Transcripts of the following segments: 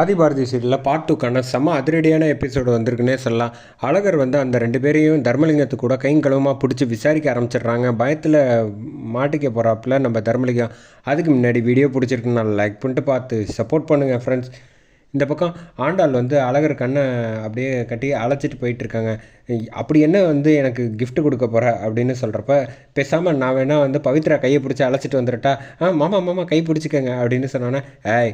ஆதிபாரதி சீரியலில் பார்ட் டூக்கான செம்ம அதிரடியான எபிசோடு வந்திருக்குன்னே சொல்லலாம். அழகர் வந்து அந்த ரெண்டு பேரையும் தர்மலிங்கத்து கூட கைங்கலமாக பிடிச்சி விசாரிக்க ஆரம்பிச்சிடுறாங்க. பயத்தில் மாட்டிக்க போகிறாப்புல நம்ம தர்மலிங்கம். அதுக்கு முன்னாடி வீடியோ பிடிச்சிருக்குன்னு நான் லைக் பண்ணிட்டு பார்த்து சப்போர்ட் பண்ணுங்கள் ஃப்ரெண்ட்ஸ் இந்த பக்கம் ஆண்டாள் வந்து அழகர் கண்ணை அப்படியே கட்டி அழைச்சிட்டு போயிட்டுருக்காங்க அப்படி என்ன வந்து எனக்கு கிஃப்ட்டு கொடுக்க போகிற அப்படின்னு சொல்கிறப்ப பேசாமல் நான் வேணா வந்து பவித்ரா கையை பிடிச்சி அழைச்சிட்டு வந்துட்டா ஆ மாமா மாமா கை பிடிச்சிக்கங்க அப்படின்னு சொன்னோன்னே ஏய்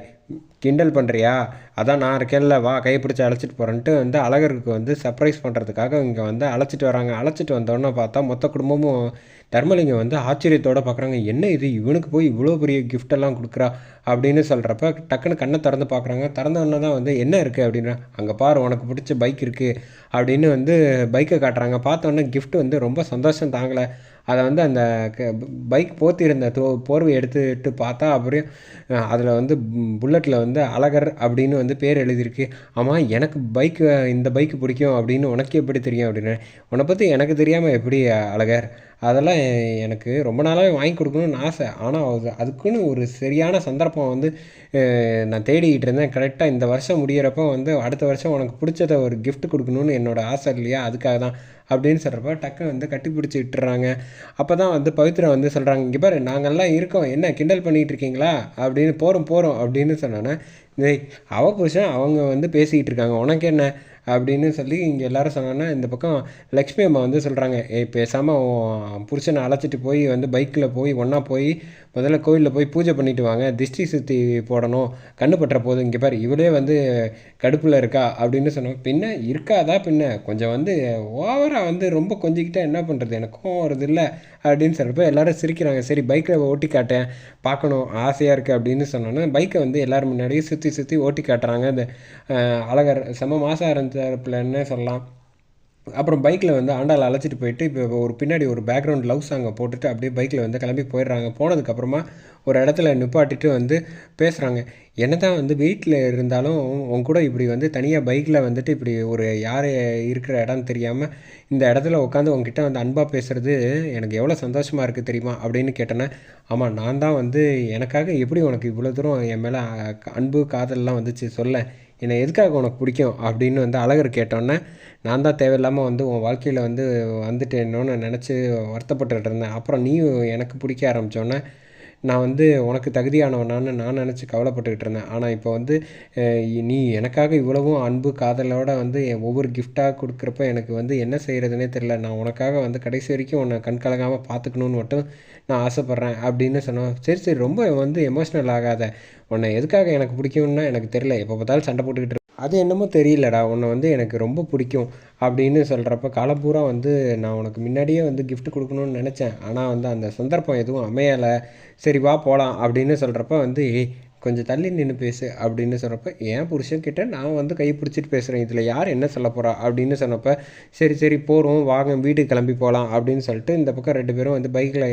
கிண்டல் பண்ணுறியா அதான் நான் இருக்கேன்ல வா கையை பிடிச்சி அழைச்சிட்டு போகிறேன்ட்டு வந்து அழகருக்கு வந்து சர்ப்ரைஸ் பண்ணுறதுக்காக இங்கே வந்து அழைச்சிட்டு வராங்க. அழைச்சிட்டு வந்தோடனே பார்த்தா மொத்த குடும்பமும் தர்மலிங்கம் வந்து ஆச்சரியத்தோடு பார்க்குறாங்க என்ன இது? இவனுக்கு போய் இவ்வளோ பெரிய கிஃப்டெல்லாம் கொடுக்குறா? அப்படின்னு சொல்கிறப்ப டக்குன்னு கண்ணை திறந்து பார்க்குறாங்க திறந்தவொன்னே தான் வந்து என்ன இருக்குது அப்படின்னா அங்கே பாரு உனக்கு பிடிச்ச பைக் இருக்குது அப்படின்னு வந்து பைக்கை காட்டுறாங்க. பார்த்த உடனே வந்து ரொம்ப சந்தோஷம் தாங்கலை. அதை வந்து அந்த பைக் போத்திருந்த தோ போர்வை எடுத்துட்டு பார்த்தா அப்புறம் அதில் வந்து புல்லட்டில் வந்து அழகர் அப்படின்னு வந்து பேர் எழுதியிருக்கு. ஆமாம் எனக்கு பைக்கு இந்த பைக்கு பிடிக்கும் அப்படின்னு உனக்கு எப்படி தெரியும் அப்படின்னு. உன்னை பற்றி எனக்கு தெரியாமல் எப்படி அழகர்? அதெல்லாம் எனக்கு ரொம்ப நாளாகவே வாங்கி கொடுக்கணும்னு ஆசை. ஆனால் அது அதுக்குன்னு ஒரு சரியான சந்தர்ப்பம் வந்து நான் தேடிக்கிட்டு இருந்தேன். கரெக்டாக இந்த வருஷம் முடியிறப்போ வந்து அடுத்த வருஷம் உனக்கு பிடிச்சத ஒரு கிஃப்ட் கொடுக்கணும்னு என்னோட ஆசை இல்லையா? அதுக்காக தான் அப்படின்னு சொல்கிறப்ப டக்குன்னு வந்து கட்டி பிடிச்சி விட்டுறாங்க. அப்போ தான் வந்து பவித்ரா வந்து சொல்கிறாங்க இங்கே பாரு நாங்கள்லாம் இருக்கோம். என்ன கிண்டல் பண்ணிகிட்டு இருக்கீங்களா? அப்படின்னு போகிறோம் போகிறோம் அப்படின்னு சொன்னோன்னே அவ புருஷன் அவங்க வந்து பேசிக்கிட்டு இருக்காங்க. உனக்கு என்ன? அப்படின்னு சொல்லி இங்கே எல்லாரும் சொன்னோன்னா இந்த பக்கம் லக்ஷ்மி அம்மா வந்து சொல்கிறாங்க ஏ பேசாமல் புருஷனை அழைச்சிட்டு போய் வந்து பைக்கில் போய் ஒன்றா போய் முதல்ல கோயிலில் போய் பூஜை பண்ணிட்டு வாங்க திஷ்டி சுற்றி போடணும் கண்ணு பற்ற போதும் இங்கே பாரு இவளே வந்து கடுப்பில் இருக்கா? அப்படின்னு சொன்னோம். பின்ன இருக்காதா பின்ன? கொஞ்சம் வந்து ஓவராக வந்து ரொம்ப கொஞ்சிக்கிட்டால் என்ன பண்ணுறது எனக்கும் கோவம் வருது இல்லை அப்படின்னு சொல்கிறப்ப எல்லாரும் சிரிக்கிறாங்க. சரி பைக்கில் ஓட்டி காட்டேன் பார்க்கணும் ஆசையாக இருக்குது அப்படின்னு சொன்னோன்னே பைக்கை வந்து எல்லாரும் முன்னாடியே சுற்றி சுற்றி ஓட்டி காட்டுறாங்க. இந்த அழகர் செம மாதம் இருந்தப்பிலன்னே சொல்லலாம். அப்புறம் பைக்கில் வந்து ஆண்டாள் அழைச்சிட்டு போயிட்டு இப்போ ஒரு பின்னாடி ஒரு பேக்ரவுண்ட் லவ் சாங்கை போட்டுட்டு அப்படியே பைக்கில் வந்து கிளம்பி போயிடுறாங்க. போனதுக்கப்புறமா ஒரு இடத்துல நிப்பாட்டிட்டு வந்து பேசுகிறாங்க என்ன தான் வந்து வீட்டில் இருந்தாலும் உன் கூட இப்படி வந்து தனியாக பைக்கில் வந்துட்டு இப்படி ஒரு யார் இருக்கிற இடம் தெரியாமல் இந்த இடத்துல உட்காந்து உங்ககிட்ட வந்து அன்பாக பேசுகிறது எனக்கு எவ்வளோ சந்தோஷமாக இருக்குது தெரியுமா அப்படின்னு கேட்டேன்னா ஆமாம் நான் தான் வந்து எனக்காக எப்படி உனக்கு இவ்வளோ தூரம் என் மேலே அன்பு காதல்லாம் வந்துச்சு சொல்ல என்னை எதுக்காக உனக்கு பிடிக்கும் அப்படின்னு வந்து அழகர் கேட்டோன்னே நான் தான் தேவையில்லாமல் வந்து உன் வாழ்க்கையில் வந்து வந்துட்டேனோன்னு நினச்சி வருத்தப்பட்டுட்டு இருந்தேன். அப்புறம் நீ எனக்கு பிடிக்க ஆரம்பித்தோன்னே நான் வந்து உனக்கு தகுதியானவனான்னு நான் நினச்சி கவலைப்பட்டுக்கிட்டு இருந்தேன். ஆனால் இப்போ வந்து நீ எனக்காக இவ்வளவும் அன்பு காதலோட வந்து என் ஒவ்வொரு கிஃப்டாக கொடுக்குறப்ப எனக்கு வந்து என்ன செய்கிறதுனே தெரில நான் உனக்காக வந்து கடைசி வரைக்கும் உன்னை கண் கலங்காமல் பார்த்துக்கணுன்னு மட்டும் நான் ஆசைப்பட்றேன் அப்படின்னு சொன்னோம். சரி சரி ரொம்ப வந்து எமோஷ்னல் ஆகாத. உன்னை எதுக்காக எனக்கு பிடிக்கும்னா எனக்கு தெரியல. எப்போ பார்த்தாலும் சண்டை போட்டுக்கிட்டு அது என்னமோ தெரியலடா உன்னை வந்து எனக்கு ரொம்ப பிடிக்கும் அப்படின்னு சொல்கிறப்ப காலப்பூரா வந்து நான் உனக்கு முன்னாடியே வந்து கிஃப்ட் கொடுக்கணும்னு நினச்சேன். ஆனால் வந்து அந்த சந்தர்ப்பம் எதுவும் அமையலை. சரி வா போகலாம் அப்படின்னு சொல்கிறப்ப வந்து ஏய் கொஞ்சம் தள்ளி நின்று பேசு அப்படின்னு சொல்கிறப்ப என் புருஷன்கிட்ட நான் வந்து கை பிடிச்சிட்டு பேசுகிறேன் இதில் யார் என்ன சொல்ல போகிறா அப்படின்னு சொன்னப்போ சரி சரி போகிறோம் வாங்க வீட்டுக்கு கிளம்பி போகலாம் அப்படின்னு சொல்லிட்டு இந்த பக்கம் ரெண்டு பேரும் வந்து பைக்கில்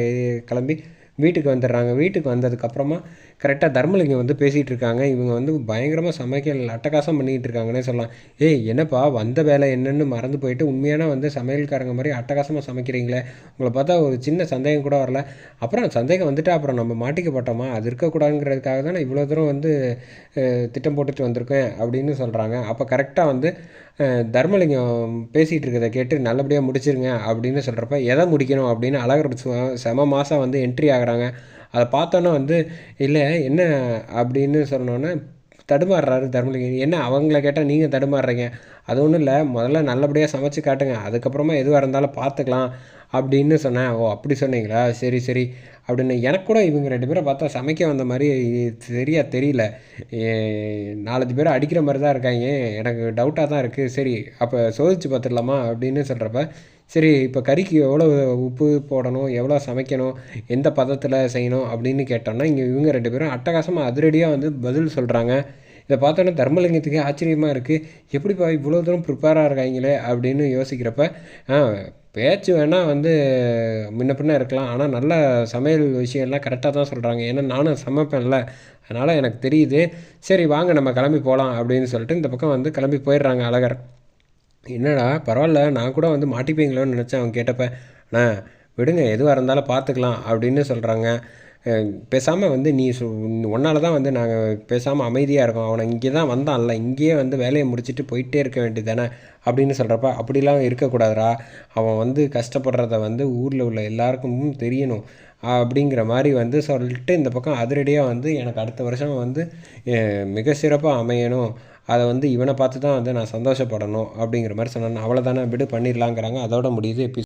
கிளம்பி வீட்டுக்கு வந்துடுறாங்க. வீட்டுக்கு வந்ததுக்கப்புறமா கரெக்டாக தர்மலிங்கம் வந்து பேசிகிட்டு இருக்காங்க. இவங்க வந்து பயங்கரமாக சமைக்கல் அட்டகாசம் பண்ணிகிட்டு இருக்காங்கன்னே சொல்லலாம். ஏய் என்னப்பா வந்த வேலை என்னென்னு மறந்து போயிட்டு உண்மையான வந்து சமையல்காரங்க மாதிரி அட்டகாசமாக சமைக்கிறீங்களே. உங்களை பார்த்தா ஒரு சின்ன சந்தேகம் கூட வரல. அப்புறம் சந்தேகம் வந்துட்டு அப்புறம் நம்ம மாட்டிக்கப்பட்டோமா அது இருக்கக்கூடாதுங்கிறதுக்காக தான் நான் இவ்வளோ தூரம் வந்து திட்டம் போட்டுட்டு வந்திருக்கேன் அப்படின்னு சொல்கிறாங்க அப்போ கரெக்டாக வந்து தர்மலிங்கம் பேசிகிட்டு இருக்கிறத கேட்டு நல்லபடியாக முடிச்சிருங்க அப்படின்னு சொல்கிறப்ப எதை முடிக்கணும்? அப்படின்னு அழகர் செம மாதம் வந்து என்ட்ரி ஆகுறாங்க. அதை பார்த்தோன்னே வந்து இல்லை என்ன? அப்படின்னு சொன்னோன்னே தடுமாறுறாரு தர்மலிங்கம் என்ன அவங்கள கேட்டால் நீங்கள் தடுமாறுறீங்க? அது ஒன்றும் இல்லை முதல்ல நல்லபடியாக சமைச்சு காட்டுங்க. அதுக்கப்புறமா எதுவாக இருந்தாலும் பார்த்துக்கலாம் அப்படின்னு சொன்னேன். ஓ அப்படி சொன்னீங்களா? சரி சரி அப்படின்னு. எனக்கு கூட இவங்க ரெண்டு பேரை பார்த்தா சமைக்க வந்த மாதிரி சரியாக தெரியல. ஏ, நாலஞ்சு பேர் அடிக்கிற மாதிரி தான் இருக்காங்க. எனக்கு டவுட்டாக தான் இருக்குது சரி அப்போ சோதிச்சு பார்த்துடலாமா அப்படின்னு சொல்கிறப்ப சரி இப்போ கறிக்கு எவ்வளோ உப்பு போடணும் எவ்வளோ சமைக்கணும் எந்த பதத்தில் செய்யணும் அப்படின்னு கேட்டோம்னா இங்கே இவங்க ரெண்டு பேரும் அட்டகாசமாக அதிரடியாக வந்து பதில் சொல்கிறாங்க இதை பார்த்தோன்னே தர்மலிங்கத்துக்கு ஆச்சரியமாக இருக்குது எப்படிப்பா இவ்வளோ தூரம் ப்ரிப்பேராக இருக்காங்களே அப்படின்னு யோசிக்கிறப்ப பேச்சு வேணால் வந்து முன்ன பின்ன இருக்கலாம். ஆனால் நல்ல சமையல் விஷயம்லாம் கரெக்டாக தான் சொல்கிறாங்க ஏன்னா நானும் சமைப்பேன்ல. அதனால் எனக்கு தெரியுது. சரி வாங்க நம்ம கிளம்பி போகலாம் அப்படின்னு சொல்லிட்டு இந்த பக்கம் வந்து கிளம்பி போயிடுறாங்க அழகர். என்னடா பரவாயில்ல நான் கூட வந்து மாட்டிப்பீங்களோன்னு நினச்சேன் அவன் கேட்டப்ப. அண்ணா விடுங்க எதுவாக இருந்தாலும் பார்த்துக்கலாம் அப்படின்னு சொல்கிறாங்க பேசாமல் வந்து நீ சு தான் வந்து நாங்கள் பேசாமல் அமைதியாக இருக்கோம். அவனை இங்கே தான் வந்தான்ல இங்கேயே வந்து வேலையை முடிச்சுட்டு போயிட்டே இருக்க வேண்டியது தானே அப்படின்னு சொல்கிறப்ப அப்படிலாம் இருக்கக்கூடாதுடா. அவன் வந்து கஷ்டப்படுறத வந்து ஊரில் உள்ள எல்லாருக்கும் தெரியணும். அப்படிங்கிற மாதிரி வந்து சொல்லிட்டு இந்த பக்கம் அதிரடியாக வந்து எனக்கு அடுத்த வருஷம் வந்து மிக சிறப்பாக அமையணும். அதை வந்து இவனை பார்த்து தான் வந்து நான் சந்தோஷப்படணும் அப்படிங்கிற மாதிரி சொன்னேன். அவ்வளோதானே விடு பண்ணிடலாங்கிறாங்க. அதோட முடியுது எபிசோட்